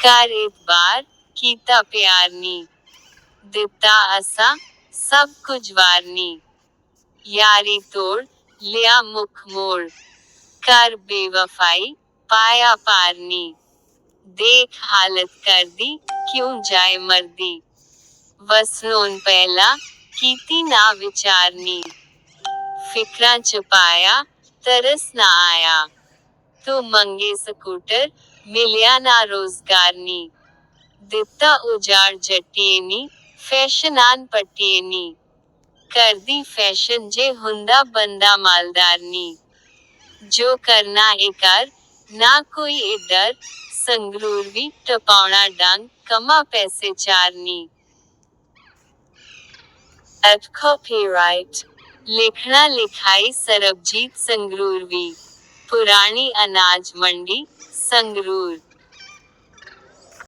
कारेबार कीता प्यार नी। दिता असा सब कुछ वारनी यारी तोड़ लिया मुख मोड़। कर बेवफाई पाया पारनी देख हालत कर दी, क्यों जाए मर्दी। वसनोन पहला कीती ना विचारनी फिक्रा छुपाया तरस ना आया। तू मंगे स्कूटर મિલ્યાના રોજગારની દીપ્તા ઉજાડ જટ્ટીએની ફેશનાન પટ્ટીએની કરદી ફેશન જે હુંદા બંદા માલદારની जो करना एकार ना कोई ए डर संगरूरवी टपावना डांग कमा पैसे चारनी। अर्थ कॉपीराइट लिखना लिखाई सरबजीत संगरूरवी पुरानी अनाज मंडी संगरूर।